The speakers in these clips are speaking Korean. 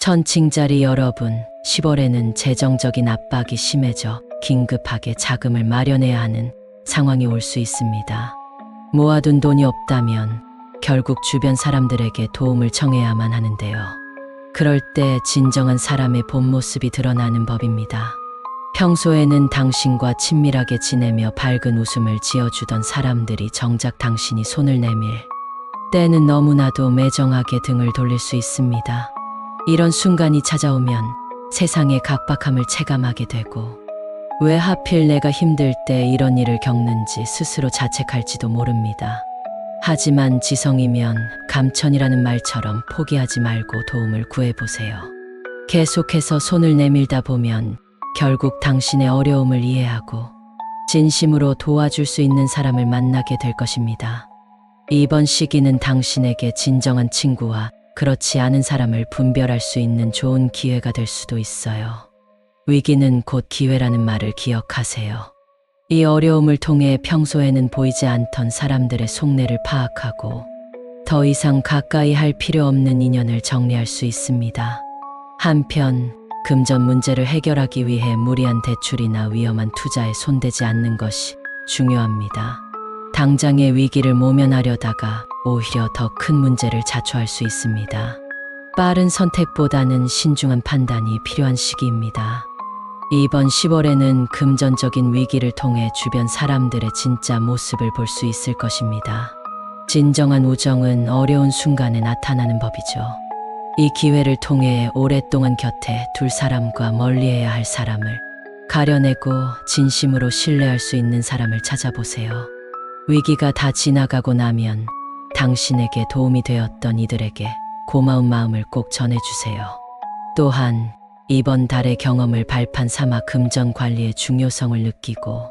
천칭자리 여러분, 10월에는 재정적인 압박이 심해져 긴급하게 자금을 마련해야 하는 상황이 올 수 있습니다. 모아둔 돈이 없다면 결국 주변 사람들에게 도움을 청해야만 하는데요. 그럴 때 진정한 사람의 본 모습이 드러나는 법입니다. 평소에는 당신과 친밀하게 지내며 밝은 웃음을 지어주던 사람들이 정작 당신이 손을 내밀 때는 너무나도 매정하게 등을 돌릴 수 있습니다. 이런 순간이 찾아오면 세상의 각박함을 체감하게 되고 왜 하필 내가 힘들 때 이런 일을 겪는지 스스로 자책할지도 모릅니다. 하지만 지성이면 감천이라는 말처럼 포기하지 말고 도움을 구해보세요. 계속해서 손을 내밀다 보면 결국 당신의 어려움을 이해하고 진심으로 도와줄 수 있는 사람을 만나게 될 것입니다. 이번 시기는 당신에게 진정한 친구와 그렇지 않은 사람을 분별할 수 있는 좋은 기회가 될 수도 있어요. 위기는 곧 기회라는 말을 기억하세요. 이 어려움을 통해 평소에는 보이지 않던 사람들의 속내를 파악하고 더 이상 가까이 할 필요 없는 인연을 정리할 수 있습니다. 한편, 금전 문제를 해결하기 위해 무리한 대출이나 위험한 투자에 손대지 않는 것이 중요합니다. 당장의 위기를 모면하려다가 오히려 더 큰 문제를 자초할 수 있습니다. 빠른 선택보다는 신중한 판단이 필요한 시기입니다. 이번 10월에는 금전적인 위기를 통해 주변 사람들의 진짜 모습을 볼 수 있을 것입니다. 진정한 우정은 어려운 순간에 나타나는 법이죠. 이 기회를 통해 오랫동안 곁에 둘 사람과 멀리해야 할 사람을 가려내고 진심으로 신뢰할 수 있는 사람을 찾아보세요. 위기가 다 지나가고 나면 당신에게 도움이 되었던 이들에게 고마운 마음을 꼭 전해주세요. 또한 이번 달의 경험을 발판 삼아 금전 관리의 중요성을 느끼고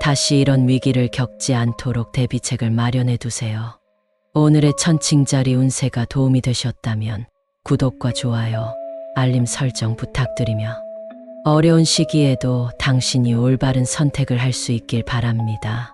다시 이런 위기를 겪지 않도록 대비책을 마련해 두세요. 오늘의 천칭자리 운세가 도움이 되셨다면 구독과 좋아요, 알림 설정 부탁드리며 어려운 시기에도 당신이 올바른 선택을 할 수 있길 바랍니다.